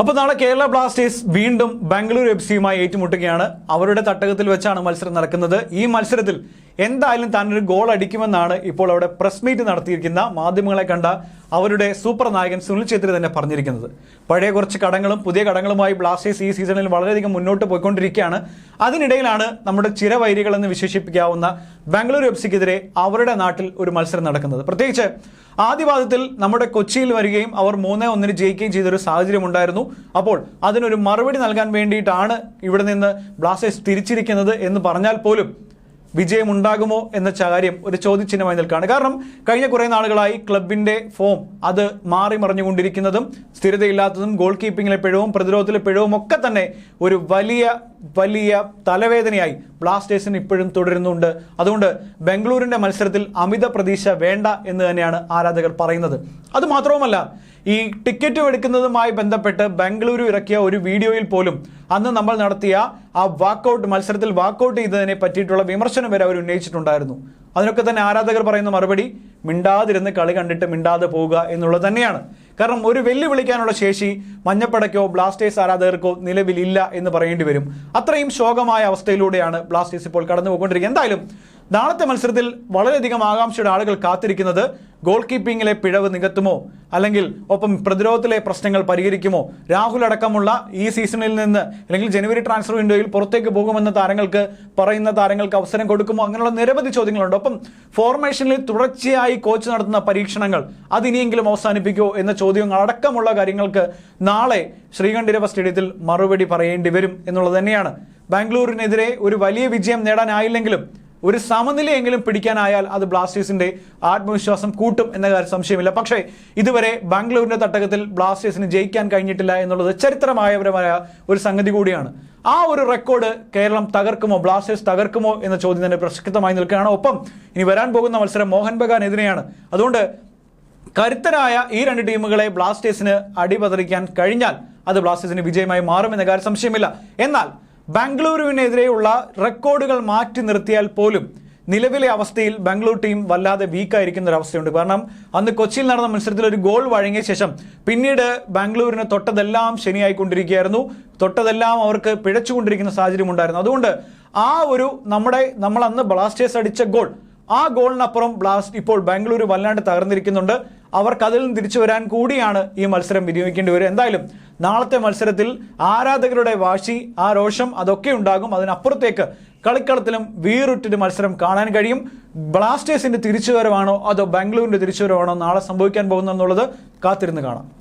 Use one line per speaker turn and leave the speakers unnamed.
അപ്പോൾ നാളെ കേരള ബ്ലാസ്റ്റേഴ്സ് വീണ്ടും ബാംഗ്ലൂർ എഫ് സിയുമായി ഏറ്റുമുട്ടുകയാണ്. അവരുടെ തട്ടകത്തിൽ വെച്ചാണ് മത്സരം നടക്കുന്നത്. ഈ മത്സരത്തിൽ എന്തായാലും താനൊരു ഗോൾ അടിക്കുമെന്നാണ് ഇപ്പോൾ അവിടെ പ്രസ് മീറ്റ് നടത്തിയിരിക്കുന്ന മാധ്യമങ്ങളെ കണ്ട അവരുടെ സൂപ്പർ നായകൻ സുനിൽ ഛേത്രി തന്നെ പറഞ്ഞിരിക്കുന്നത്. പഴയ കുറച്ച് കടങ്ങളും പുതിയ കടങ്ങളുമായി ബ്ലാസ്റ്റേഴ്സ് ഈ സീസണിൽ വളരെയധികം മുന്നോട്ട് പോയിക്കൊണ്ടിരിക്കുകയാണ്. അതിനിടയിലാണ് നമ്മുടെ ചിരവൈരികൾ എന്ന് വിശേഷിപ്പിക്കാവുന്ന ബാംഗ്ലൂർ എഫ് സിക്കെതിരെ അവരുടെ നാട്ടിൽ ഒരു മത്സരം നടക്കുന്നത്. പ്രത്യേകിച്ച് ആദ്യപാദത്തിൽ നമ്മുടെ കൊച്ചിയിൽ വരികയും അവർ മൂന്നേ ഒന്നിന് ജയിക്കുകയും ചെയ്തൊരു സാഹചര്യം ഉണ്ടായിരുന്നു. അപ്പോൾ അതിനൊരു മറുപടി നൽകാൻ വേണ്ടിയിട്ടാണ് ഇവിടെ നിന്ന് ബ്ലാസ്റ്റേഴ്സ് തിരിച്ചിരിക്കുന്നത് എന്ന് പറഞ്ഞാൽ പോലും വിജയമുണ്ടാകുമോ എന്ന കാര്യം ഒരു ചോദ്യചിഹ്നമായി നിൽക്കുകയാണ്. കാരണം കഴിഞ്ഞ കുറേ നാളുകളായി ക്ലബിന്റെ ഫോം അത് മാറി മറിഞ്ഞുകൊണ്ടിരിക്കുന്നതും സ്ഥിരതയില്ലാത്തതും ഗോൾ കീപ്പിങ്ങിലെ പിഴവും പ്രതിരോധത്തിലെ പിഴവും ഒക്കെ തന്നെ ഒരു വലിയ വലിയ തലവേദനയായി ബ്ലാസ്റ്റേഴ്സിന് ഇപ്പോഴും തുടരുന്നുണ്ട്. അതുകൊണ്ട് ബംഗളൂരിന്റെ മത്സരത്തിൽ അമിത പ്രതീക്ഷ വേണ്ട എന്ന് തന്നെയാണ് ആരാധകർ പറയുന്നത്. അത് മാത്രവുമല്ല ഈ ടിക്കറ്റ് എടുക്കുന്നതുമായി ബന്ധപ്പെട്ട് ബംഗളൂരു ഇറക്കിയ ഒരു വീഡിയോയിൽ പോലും അന്ന് നമ്മൾ നടത്തിയ ആ വാക്കൗട്ട് മത്സരത്തിൽ വാക്കൗട്ട് ചെയ്തതിനെ പറ്റിയിട്ടുള്ള വിമർശനം വരെ അവർ ഉന്നയിച്ചിട്ടുണ്ടായിരുന്നു. അതിനൊക്കെ തന്നെ ആരാധകർ പറയുന്ന മറുപടി മിണ്ടാതിരുന്ന് കളി കണ്ടിട്ട് മിണ്ടാതെ പോവുക എന്നുള്ളത് തന്നെയാണ്. കാരണം ഒരു വെല്ലുവിളിക്കാനുള്ള ശേഷി മഞ്ഞപ്പടയ്ക്കോ ബ്ലാസ്റ്റേഴ്സ് ആരാധകർക്കോ നിലവിലില്ല എന്ന് പറയേണ്ടി വരും. അത്രയും ശോകമായ അവസ്ഥയിലൂടെയാണ് ബ്ലാസ്റ്റേഴ്സ് ഇപ്പോൾ കടന്നു പോയിക്കൊണ്ടിരിക്കുന്നത്. എന്തായാലും നാളത്തെ മത്സരത്തിൽ വളരെയധികം ആകാംക്ഷയുടെ ആളുകൾ കാത്തിരിക്കുന്നത് ഗോൾ കീപ്പിങ്ങിലെ പിഴവ് നികത്തുമോ? അല്ലെങ്കിൽ ഒപ്പം പ്രതിരോധത്തിലെ പ്രശ്നങ്ങൾ പരിഹരിക്കുമോ? രാഹുൽ അടക്കമുള്ള ഈ സീസണിൽ നിന്ന് അല്ലെങ്കിൽ ജനുവരി ട്രാൻസ്ഫർ വിൻഡോയിൽ പുറത്തേക്ക് പോകുമെന്ന താരങ്ങൾക്ക് പറയുന്ന താരങ്ങൾക്ക് അവസരം കൊടുക്കുമോ? അങ്ങനെയുള്ള നിരവധി ചോദ്യങ്ങളുണ്ട്. ഒപ്പം ഫോർമേഷനിൽ തുടർച്ചയായി കോച്ച് നടത്തുന്ന പരീക്ഷണങ്ങൾ അതിനിയെങ്കിലും അവസാനിപ്പിക്കുമോ എന്ന ചോദ്യങ്ങൾ അടക്കമുള്ള കാര്യങ്ങൾക്ക് നാളെ ശ്രീകണ്ഠിരവ സ്റ്റേഡിയത്തിൽ മറുപടി പറയേണ്ടി വരും എന്നുള്ളത് തന്നെയാണ്. ബാംഗ്ലൂരിനെതിരെ ഒരു വലിയ വിജയം നേടാനായില്ലെങ്കിലും ഒരു സമനിലയെങ്കിലും പിടിക്കാനായാൽ അത് ബ്ലാസ്റ്റേഴ്സിന്റെ ആത്മവിശ്വാസം കൂട്ടും എന്ന കാര്യം സംശയമില്ല. പക്ഷേ ഇതുവരെ ബാംഗ്ലൂരിന്റെ തട്ടകത്തിൽ ബ്ലാസ്റ്റേഴ്സിന് ജയിക്കാൻ കഴിഞ്ഞിട്ടില്ല എന്നുള്ളത് ചരിത്രമായപരമായ ഒരു സംഗതി കൂടിയാണ്. ആ ഒരു റെക്കോർഡ് കേരളം തകർക്കുമോ? ബ്ലാസ്റ്റേഴ്സ് തകർക്കുമോ എന്ന ചോദ്യം തന്നെ പ്രസക്തമായി നിൽക്കുകയാണ്. ഒപ്പം ഇനി വരാൻ പോകുന്ന മത്സരം മോഹൻ ബഗാനെതിരെയാണ് അതുകൊണ്ട് കരുത്തരായ ഈ രണ്ട് ടീമുകളെ ബ്ലാസ്റ്റേഴ്സിന് അടിപതറിക്കാൻ കഴിഞ്ഞാൽ അത് ബ്ലാസ്റ്റേഴ്സിന് വിജയമായി മാറുമെന്ന കാര്യം സംശയമില്ല. എന്നാൽ ബാംഗ്ലൂരുവിനെതിരെയുള്ള റെക്കോർഡുകൾ മാറ്റി നിർത്തിയാൽ പോലും നിലവിലെ അവസ്ഥയിൽ ബാംഗ്ലൂർ ടീം വല്ലാതെ വീക്കായിരിക്കുന്ന ഒരു അവസ്ഥയുണ്ട് കാരണം അന്ന് കൊച്ചിയിൽ നടന്ന മത്സരത്തിൽ ഒരു ഗോൾ വഴങ്ങിയ ശേഷം പിന്നീട് ബാംഗ്ലൂരിന് തൊട്ടതെല്ലാം ശനിയായിക്കൊണ്ടിരിക്കുകയായിരുന്നു. തൊട്ടതെല്ലാം അവർക്ക് പിഴച്ചുകൊണ്ടിരിക്കുന്ന സാഹചര്യം ഉണ്ടായിരുന്നു. അതുകൊണ്ട് ആ ഒരു നമ്മുടെ നമ്മൾ അന്ന് ബ്ലാസ്റ്റേഴ്സ് അടിച്ച ഗോൾ ആ ഗോളിനപ്പുറം ബ്ലാസ്റ്റ് ഇപ്പോൾ ബാംഗ്ലൂർ വല്ലാണ്ട് തകർന്നിരിക്കുന്നുണ്ട്. അവർക്ക് അതിൽ നിന്ന് തിരിച്ചു വരാൻ കൂടിയാണ് ഈ മത്സരം വിനിയോഗിക്കേണ്ടി വരിക. എന്തായാലും നാളത്തെ മത്സരത്തിൽ ആരാധകരുടെ വാശി ആ രോഷം അതൊക്കെ ഉണ്ടാകും. അതിനപ്പുറത്തേക്ക് കളിക്കളത്തിലും വീറുറ്റൊരു മത്സരം കാണാൻ കഴിയും. ബ്ലാസ്റ്റേഴ്സിന്റെ തിരിച്ചുവരവാണോ അതോ ബാംഗ്ലൂരിന്റെ തിരിച്ചുവരവാണോ നാളെ സംഭവിക്കാൻ പോകുന്നത് എന്നുള്ളത് കാത്തിരുന്ന് കാണാം.